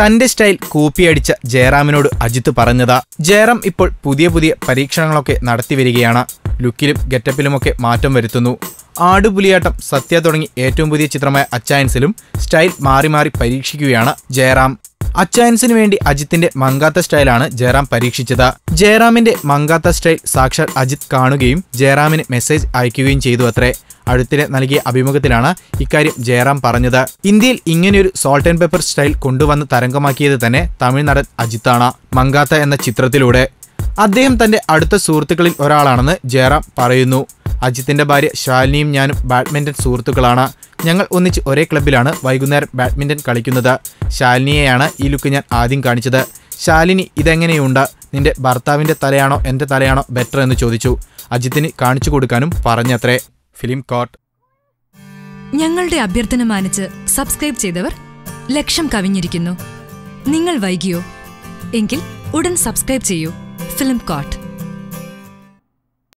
തന്റെ സ്റ്റൈൽ കൂപ്പിയടിച്ച ജയറാമിനോട് അജിത്ത് പറഞ്ഞതാ ജയറാം ഇപ്പോൾ പുതിയ പുതിയ പരീക്ഷണങ്ങളൊക്കെ നടത്തി വരികയാണ്. ലുക്കിലും ഗെറ്റപ്പിലുമൊക്കെ മാറ്റം വരുത്തുന്നു. ആടുപുലിയാട്ടം സത്യ തുടങ്ങി ഏറ്റവും പുതിയ ചിത്രമായ അച്ചായൻസിലും സ്റ്റൈൽ മാറി മാറി പരീക്ഷിക്കുകയാണ് ജയറാം. അച്ചായൻസിന് വേണ്ടി അജിത്തിന്റെ മങ്കാത്ത സ്റ്റൈലാണ് ജയറാം പരീക്ഷിച്ചത്. ജയറാമിന്റെ മങ്കാത്ത സ്റ്റൈൽ സാക്ഷാൽ അജിത് കാണുകയും ജയറാമിന് മെസ്സേജ് അയക്കുകയും ചെയ്തു അത്രേ അടുത്തിടെ നൽകിയ അഭിമുഖത്തിലാണ് ഇക്കാര്യം ജയറാം പറഞ്ഞത്. ഇന്ത്യയിൽ ഇങ്ങനെയൊരു സോൾട്ട് ആൻഡ് പെപ്പർ സ്റ്റൈൽ കൊണ്ടുവന്ന് തരംഗമാക്കിയത് തന്നെ തമിഴ് നടൻ അജിത്താണ് മങ്കാത്ത എന്ന ചിത്രത്തിലൂടെ. അദ്ദേഹം തന്റെ അടുത്ത സുഹൃത്തുക്കളിൽ ഒരാളാണെന്ന് ജയറാം പറയുന്നു. അജിത്തിന്റെ ഭാര്യ ശാലിനിയും ഞാനും ബാഡ്മിന്റൺ സുഹൃത്തുക്കളാണ്. ഞങ്ങൾ ഒന്നിച്ച് ഒരേ ക്ലബ്ബിലാണ് വൈകുന്നേരം ബാഡ്മിന്റൺ കളിക്കുന്നത്. ശാലിനിയെയാണ് ഈ ലുക്ക് ഞാൻ ആദ്യം കാണിച്ചത്. ശാലിനി ഇതെങ്ങനെയുണ്ട്? നിന്റെ ഭർത്താവിന്റെ തലയാണോ? എന്റെ തലയാണോ ബെറ്റർ എന്ന് ചോദിച്ചു. അജിത്തിന് കാണിച്ചു കൊടുക്കാനും പറഞ്ഞത്രേ. Film coat. ഞങ്ങളുടെ അഭ്യർത്ഥന മാനിച്ച് സബ്സ്ക്രൈബ് ചെയ്തവർ ലക്ഷം കവിഞ്ഞിരിക്കുന്നു. നിങ്ങൾ വൈകിയോ? എങ്കിൽ ഉടൻ സബ്സ്ക്രൈബ് ചെയ്യൂ. Film coat.